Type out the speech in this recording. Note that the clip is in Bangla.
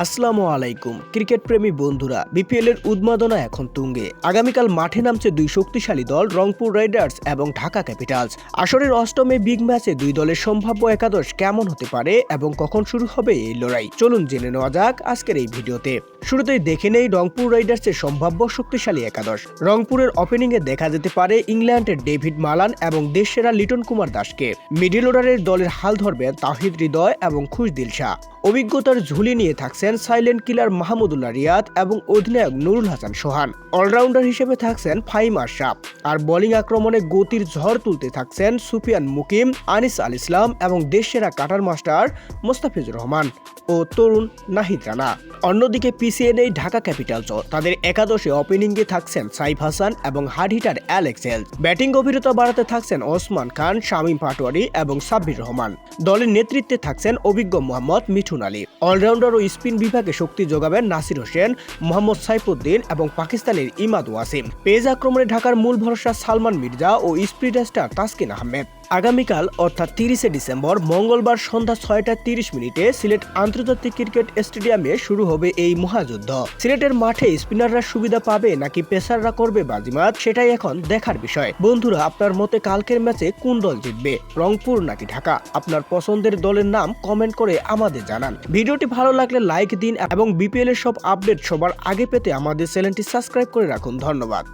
আসসালামু আলাইকুম ক্রিকেট প্রেমী বন্ধুরা, বিপিএল এর উন্মাদনা এখন তুঙ্গে। আগামীকাল মাঠে নামছে দুই শক্তিশালী দল, রংপুর রাইডার্স এবং ঢাকা ক্যাপিটালস। আসরের অষ্টমে বিগ ম্যাচে দুই দলের সম্ভাব্য একাদশ কেমন হতে পারে এবং কখন শুরু হবে এই লড়াই? চলুন জেনে নেওয়া যাক আজকের এই ভিডিওতে। শুরুতেই দেখে নেই রংপুর রাইডার্সের সম্ভাব্য শক্তিশালী একাদশ। রংপুরের ওপেনিংয়ে দেখা যেতে পারে ইংল্যান্ডের ডেভিড মালান এবং দেশসেরা লিটন কুমার দাসকে। মিডিল অর্ডারের দলের হাল ধরবেন তাহিদ হৃদয় এবং খুশদিল শাহ। অভিজ্ঞতার ঝুলি নিয়ে থাকছেন সাইলেন্ট কিলার মাহমুদুল্লাহ রিয়াদ এবং অধিনায়ক নুরুল হাসান সোহান। অলরাউন্ডার হিসেবে থাকছেন ফাইম আশরাফ আর বোলিং আক্রমণে গতির ঝড় তুলতে থাকছেন সুফিয়ান মুকিম, আনিস আল ইসলাম এবং দেশসেরা কাটার মাস্টার মোস্তাফিজুর রহমান ও তরুণ নাহিদ রানা। অন্যদিকে পিছিয়ে নেই ঢাকা ক্যাপিটালসও তাদের একাদশে ওপেনিংয়ে থাকছেন সাইফ হাসান এবং hard hitter Alex Hales batting গভীরতা বাড়াতে থাকছেন ওসমান খান, শামীম পাটোয়ারি এবং সাব্বির রহমান। দলের নেতৃত্বে থাকছেন অভিজ্ঞ মোহাম্মদ মিঠুন আলী অলরাউন্ডার ও স্পিন বিভাগে শক্তি যোগাবেন নাসির হোসেন, মোহাম্মদ সাইফুদ্দিন এবং পাকিস্তানের ইমাদ ওয়াসিম। পেজ আক্রমণে ঢাকার মূল ভরসা সালমান মির্জা ও স্পিড স্টার তাসকিন আহমেদ। আগামীকাল, অর্থাৎ তিরিশে ডিসেম্বর, মঙ্গলবার সন্ধ্যা ছয়টা তিরিশ মিনিটে সিলেট আন্তর্জাতিক ক্রিকেট স্টেডিয়ামে শুরু হবে এই মহাযুদ্ধ। সিলেটের মাঠে স্পিনাররা সুবিধা পাবে নাকি পেসাররা করবে বাজিমাত, সেটাই এখন দেখার বিষয়। বন্ধুরা, আপনার মতে কালকের ম্যাচে কোন দল জিতবে? রংপুর নাকি ঢাকা? আপনার পছন্দের দলের নাম কমেন্ট করে আমাদের জানান। ভিডিওটি ভালো লাগলে লাইক দিন এবং বিপিএল এর সব আপডেট সবার আগে পেতে আমাদের চ্যানেলটি সাবস্ক্রাইব করে রাখুন। ধন্যবাদ।